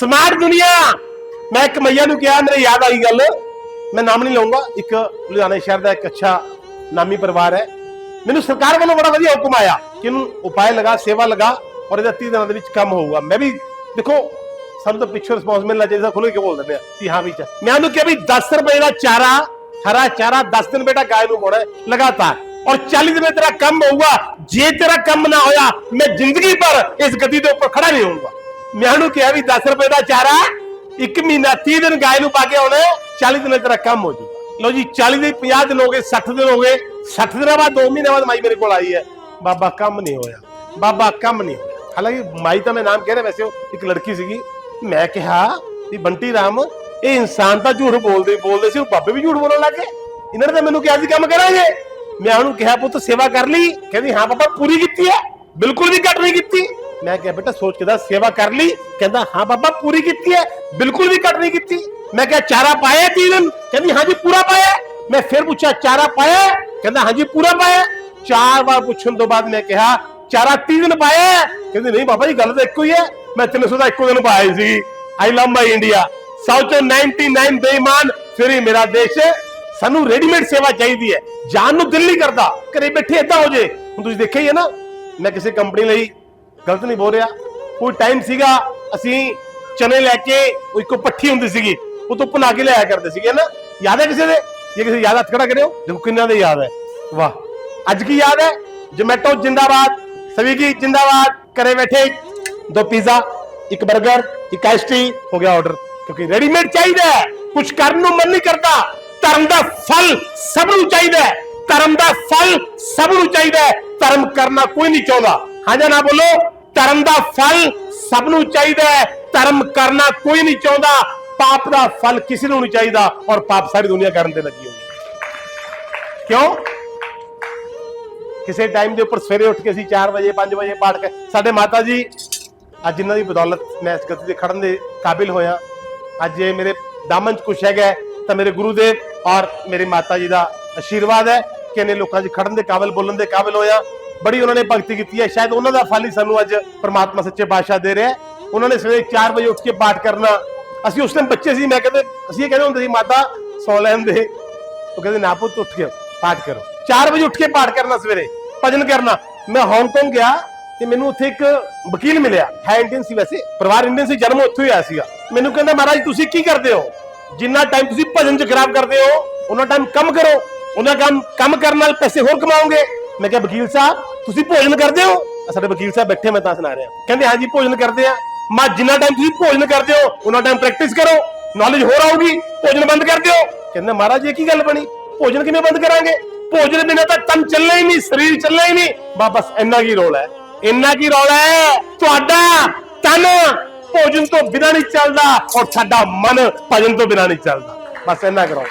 Smart ਦੁਨੀਆ। ਮੈਂ ਇੱਕ ਮਈਆ ਨੂੰ ਕਿਹਾ, ਮੇਰੇ ਯਾਦ ਆਈ ਗੱਲ। ਮੈਂ ਨਾਮ ਨਹੀਂ ਲਵਾਂਗਾ ਇੱਕ ਲੁਧਿਆਣਾ ਸ਼ਹਿਰ ਦਾ ਇੱਕ ਅੱਛਾ ਨਾਮੀ ਪਰਿਵਾਰ ਹੈ। ਮੈਨੂੰ ਸਰਕਾਰ ਵੱਲੋਂ ਬੜਾ ਵਧੀਆ ਹੁਕਮ ਆਇਆ ਕਿ ਇਹਨੂੰ ਉਪਾਅ ਲਗਾ, ਸੇਵਾ ਲਗਾ ਔਰ ਇਹਦਾ 30 ਦਿਨਾਂ ਦੇ ਵਿੱਚ ਕੰਮ ਹੋਊਗਾ। ਮੈਂ ਵੀ, ਦੇਖੋ, ਸਾਨੂੰ ਤਾਂ ਪਿੱਛੇ ਰਿਸਪੌਂਸ ਮਿਲਣਾ ਚਾਹੀਦਾ, ਖੁੱਲ੍ਹ ਕੇ ਬੋਲ ਦਿੰਦੇ ਆ ਕਿ ਹਾਂ ਵੀ ਚ ਮੈਂ ਉਹਨੂੰ ਕਿਹਾ ਵੀ 10 ਰੁਪਏ ਦਾ ਚਾਰਾ, ਹਰਾ ਚਾਰਾ 10 ਦਿਨ ਬੇਟਾ ਗਾਇ ਨੂੰ ਪਾਉਣਾ ਲਗਾਤਾਰ। ਔਰ 40 ਦਿਨ ਤੇਰਾ ਕੰਮ ਹੋਊਗਾ। ਜੇ ਤੇਰਾ ਕੰਮ ਨਾ ਹੋਇਆ, ਮੈਂ ਜ਼ਿੰਦਗੀ ਭਰ ਇਸ ਗੱਦੀ ਦੇ ਉੱਪਰ ਖੜਾ ਨਹੀਂ ਹੋਊਗਾ। ਮੈਂ ਉਹਨੂੰ ਕਿਹਾ ਵੀ 10 ਰੁਪਏ ਦਾ ਚਾਰਾ ਇੱਕ ਮਹੀਨਾ 30 ਦਿਨ ਗਾय ਨੂੰ ਪਾ ਕੇ ਆਉਣਾ ਹੈ, 40 ਦਿਨ ਤੇਰਾ ਕੰਮ ਹੋ ਜਾਊਗਾ। ਲਓ ਜੀ 40 ਦੇ 50 ਦਿਨ ਹੋ ਗਏ 60 ਦਿਨ ਹੋ ਗਏ 60 ਦਿਨਾਂ ਬਾਅਦ 2 ਮਹੀਨੇ ਬਾਅਦ ਮਾਈ ਮੇਰੇ ਕੋਲ ਆਈ ਹੈ। ਬਾਬਾ ਕੰਮ ਨਹੀਂ ਹੋਇਆ ਬਾਬਾ ਕੰਮ ਨਹੀਂ ਹੋਇਆ। ਹਾਲਾਂਕਿ ਮਾਈ ਤਾਂ ਮੈਂ ਨਾਮ ਕਹਿ ਰਿਹਾ ਵੈਸੇ ਉਹ ਇੱਕ ਲੜਕੀ ਸੀਗੀ। ਮੈਂ ਕਿਹਾ ਵੀ ਬੰਟੀ ਰਾਮ ਇਹ ਇਨਸਾਨ ਤਾਂ ਝੂਠ ਬੋਲਦੇ ਬੋਲਦੇ ਸੀ ਉਹ ਬਾਬੇ ਵੀ ਝੂਠ ਬੋਲਣ ਲੱਗੇ ਇਹਨਾਂ ਨੇ ਤਾਂ ਮੈਨੂੰ ਕਿਹਾ ਸੀ ਕੰਮ ਕਰਾਂਗੇ ਮੈਂ ਉਹਨੂੰ ਕਿਹਾ ਪੁੱਤ ਸੇਵਾ ਕਰ ਲਈ। ਕਹਿੰਦੀ ਹਾਂ ਬਾਬਾ ਪੂਰੀ ਕੀਤੀ ਹੈ। ਬਿਲਕੁਲ ਵੀ ਘੱਟ ਨਹੀਂ ਕੀਤੀ। ਮੈਂ ਕਿਹਾ, ਬੇਟਾ, ਸੋਚ ਕੇ ਦੱਸ, ਸੇਵਾ ਕਰ ਲਈ? ਕਹਿੰਦਾ, ਹਾਂ ਬਾਬਾ, ਪੂਰੀ ਕੀਤੀ ਹੈ, ਬਿਲਕੁਲ ਵੀ ਘੱਟ ਨਹੀਂ ਕੀਤੀ। ਮੈਂ ਕਿਹਾ, ਚਾਰਾ ਪਾਇਆ ਤੀਨ ਦਿਨ? ਕਹਿੰਦੀ ਹਾਂ ਪੂਰਾ ਪਾਇਆ ਮੈਂ ਫਿਰ ਪੁੱਛਿਆ, ਚਾਰਾ ਪਾਇਆ ਕਹਿੰਦਾ ਹਾਂ ਪੂਰਾ ਪਾਇਆ ਚਾਰ ਵਾਰ ਪੁੱਛਣ ਤੋਂ ਬਾਅਦ ਮੈਂ ਕਿਹਾ, ਚਾਰਾ 30 ਦਿਨ ਪਾਇਆ ਕਹਿੰਦੇ, ਨਹੀਂ ਬਾਬਾ ਜੀ, ਗੱਲ ਤਾਂ ਇੱਕੋ ਹੀ ਹੈ। ਮੈਂ 300 ਦਾ ਇੱਕੋ ਦਿਨ ਪਾਇਆ ਸੀ I love my India south 99 ਬੇਈਮਾਨ, ਫਿਰ ਹੀ ਮੇਰਾ ਦੇਸ਼ ਸਾਨੂੰ ਰੈਡੀਮੇਡ ਸੇਵਾ ਚਾਹੀਦੀ ਹੈ। ਜਾਨ ਨੂੰ ਦਿਲ ਨਹੀਂ ਕਰਦਾ। ਘਰੇ ਬੈਠੇ ਏਦਾਂ ਹੋ ਜੇ। ਹੁਣ ਤੁਸੀਂ ਦੇਖਿਆ ਹੀ ਹੈ ਨਾ, ਮੈਂ ਕਿਸੇ ਕੰਪਨੀ ਲਈ ਗਲਤ ਨਹੀਂ ਬੋਲ ਰਿਹਾ। ਕੋਈ ਟਾਈਮ ਸੀਗਾ, ਅਸੀਂ ਚਨੇ ਲੈ ਕੇ ਉਹ ਇੱਕੋ ਪੱਠੀ ਹੁੰਦੀ ਸੀਗੀ, ਉਹ ਤੋਂ ਬਣਾ ਕੇ ਲਿਆਇਆ ਕਰਦੇ ਸੀਗੇ ਨਾ ਯਾਦ ਹੈ ਕਿਸੇ ਦੇ? ਜੇ ਕਿਸੇ ਯਾਦ ਹੱਥ ਖੜਾ ਕਰਿਓ, ਦੇਖੋ ਕਿੰਨਾ ਦੇ ਯਾਦ ਹੈ। ਵਾਹ। ਅੱਜ ਕੀ ਯਾਦ ਹੈ? ਜੋਮੈਟੋ ਜਿੰਦਾਬਾਦ ਸਵੀਗੀ ਜਿੰਦਾਬਾਦ, ਘਰੇ ਬੈਠੇ ਦੋ ਪੀਜ਼ਾ ਇੱਕ 버ਗਰ ਇੱਕ ਆਈਸਟੀ ਹੋ ਗਿਆ ਆਰਡਰ ਕਿਉਂਕਿ ਰੈਡੀਮੇਡ ਚਾਹੀਦਾ ਹੈ। ਕੁਝ ਕਰਨ ਨੂੰ ਮਨ ਨਹੀਂ ਕਰਦਾ। ਧਰਮ ਦਾ ਫਲ ਸਭ ਨੂੰ ਚਾਹੀਦਾ ਹੈ। ਧਰਮ ਦਾ ਫਲ ਸਭ ਨੂੰ ਚਾਹੀਦਾ ਹੈ। ਧਰਮ ਕਰਨਾ ਕੋਈ ਨਹੀਂ ਚਾਹੁੰਦਾ। ਹਾਂ ਜਾਂ ਨਾ ਬੋਲੋ, ਧਰਮ ਦਾ ਫਲ ਸਭ ਨੂੰ ਚਾਹੀਦਾ ਹੈ। ਧਰਮ ਕਰਨਾ ਕੋਈ ਨਹੀਂ ਚਾਹੁੰਦਾ। ਪਾਪ ਦਾ ਫਲ ਕਿਸੇ ਨੂੰ ਨਹੀਂ ਚਾਹੀਦਾ ਔਰ ਪਾਪ ਸਾਰੀ ਦੁਨੀਆ ਕਰਨ ਤੇ ਲੱਗੀ ਹੋਈ ਕਿਉਂ? ਕਿਸੇ ਟਾਈਮ ਦੇ ਉੱਪਰ ਸਵੇਰੇ ਉੱਠ ਕੇ ਅਸੀਂ 4 ਵਜੇ 5 ਵਜੇ ਪਾਠ ਕਰ ਸਾਡੇ ਮਾਤਾ ਜੀ, ਅੱਜ ਜਿਨ੍ਹਾਂ ਦੀ ਬਦੌਲਤ ਮੈਂ ਇਸ ਗਤੀ ਤੇ ਖੜਨ ਦੇ ਕਾਬਿਲ ਹੋਇਆ। ਅੱਜ ਇਹ ਮੇਰੇ ਦਾਮਨ ਚ ਕੁਛ ਹੈਗਾ ਤਾਂ ਮੇਰੇ ਗੁਰੂ ਦੇਵ ਔਰ ਮੇਰੇ ਮਾਤਾ ਜੀ ਦਾ ਆਸ਼ੀਰਵਾਦ ਹੈ ਕਿ ਇਹਨੇ ਲੋਕਾਂ 'ਚ ਖੜਨ ਦੇ ਕਾਬਿਲ, ਬੋਲਣ ਦੇ ਕਾਬਿਲ ਹੋਇਆ। ਬੜੀ ਉਹਨਾਂ ਨੇ ਭਗਤੀ ਕੀਤੀ ਹੈ। ਸ਼ਾਇਦ ਉਹਨਾਂ ਦਾ ਫਲ ਹੀ ਸਾਨੂੰ ਅੱਜ ਪ੍ਰਮਾਤਮਾ ਸੱਚੇ ਪਾਤਸ਼ਾਹ ਦੇ ਰਿਹਾ ਉਹਨਾਂ ਨੇ ਸਵੇਰੇ 4 ਵਜੇ ਉੱਠ ਕੇ ਪਾਠ ਕਰਨਾ। ਅਸੀਂ ਉਸ ਟਾਈਮ ਬੱਚੇ ਸੀ, ਮੈਂ ਕਹਿੰਦੇ, ਅਸੀਂ ਇਹ ਕਹਿੰਦੇ ਹੁੰਦੇ ਸੀ, ਮਾਤਾ, ਸੌ ਲੈਣ ਦੇ। ਉਹ ਕਹਿੰਦੇ, ਨਾ ਪੁੱਤ, ਉੱਠ ਕੇ ਪਾਠ ਕਰੋ। 4 ਵਜੇ ਉੱਠ ਕੇ ਪਾਠ ਕਰਨਾ ਸਵੇਰੇ, ਭਜਨ ਕਰਨਾ। ਮੈਂ ਹਾਂਗਕਾਂਗ ਗਿਆ ਤੇ ਮੈਨੂੰ ਉੱਥੇ ਇੱਕ ਵਕੀਲ ਮਿਲਿਆ। ਹੈ ਇੰਡੀਅਨ ਸੀ ਵੈਸੇ, ਪਰਿਵਾਰ ਇੰਡੀਅਨ ਸੀ, ਜਨਮ ਉੱਥੇ ਹੀ ਆਇਆ ਸੀਗਾ। ਮੈਨੂੰ ਕਹਿੰਦਾ, ਮਹਾਰਾਜ, ਤੁਸੀਂ ਕੀ ਕਰਦੇ ਹੋ? ਜਿੰਨਾ ਟਾਈਮ ਤੁਸੀਂ ਭਜਨ ਚ ਖਰਾਬ ਕਰਦੇ ਹੋ ਉਹਨਾਂ ਟਾਈਮ ਕੰਮ ਕਰੋ। ਉਹਨਾਂ ਕੰਮ ਕੰਮ ਕਰਨ ਨਾਲ ਪੈਸੇ ਹੋਰ ਕਮਾਓਗੇ? ਮੈਂ ਕਿਹਾ, ਵਕੀਲ ਸਾਹਿਬ ਤੁਸੀਂ ਭੋਜਨ ਕਰਦੇ ਹੋ? ਆਹ ਸਾਡੇ ਵਕੀਲ ਸਾਹਿਬ ਬੈਠੇ, ਮੈਂ ਤਾਂ ਸੁਣਾ ਰਿਹਾ। ਕਹਿੰਦੇ, ਹਾਂਜੀ, ਭੋਜਨ ਕਰਦੇ ਆ। ਮੈਂ, ਜਿੰਨਾ ਟਾਈਮ ਤੁਸੀਂ ਭੋਜਨ ਕਰਦੇ ਹੋ ਉਹਨਾਂ ਟਾਈਮ ਪ੍ਰੈਕਟਿਸ ਕਰੋ। ਨੌਲੇਜ ਹੋਰ ਆਊਗੀ, ਭੋਜਨ ਬੰਦ ਕਰ ਦਿਓ। ਕਹਿੰਦਾ, ਮਹਾਰਾਜ, ਇਹ ਕੀ ਗੱਲ ਬਣੀ? ਭੋਜਨ ਕਿਵੇਂ ਬੰਦ ਕਰਾਂਗੇ? ਭੋਜਨ ਬਿਨਾਂ ਤਾਂ ਤਨ ਚੱਲਣਾ ਹੀ ਨਹੀਂ, ਸਰੀਰ ਚੱਲਣਾ ਹੀ ਨਹੀਂ। ਬਾ, ਬਸ ਇੰਨਾ ਕੀ ਰੋਲ ਹੈ? ਇੰਨਾ ਕੀ ਰੋਲ ਹੈ? ਤੁਹਾਡਾ ਤਨ ਭੋਜਨ ਤੋਂ ਬਿਨਾਂ ਨਹੀਂ ਚੱਲਦਾ ਔਰ ਸਾਡਾ ਮਨ ਭਜਨ ਤੋਂ ਬਿਨਾਂ ਨਹੀਂ ਚੱਲਦਾ। ਬਸ ਇੰਨਾ ਕਰੋ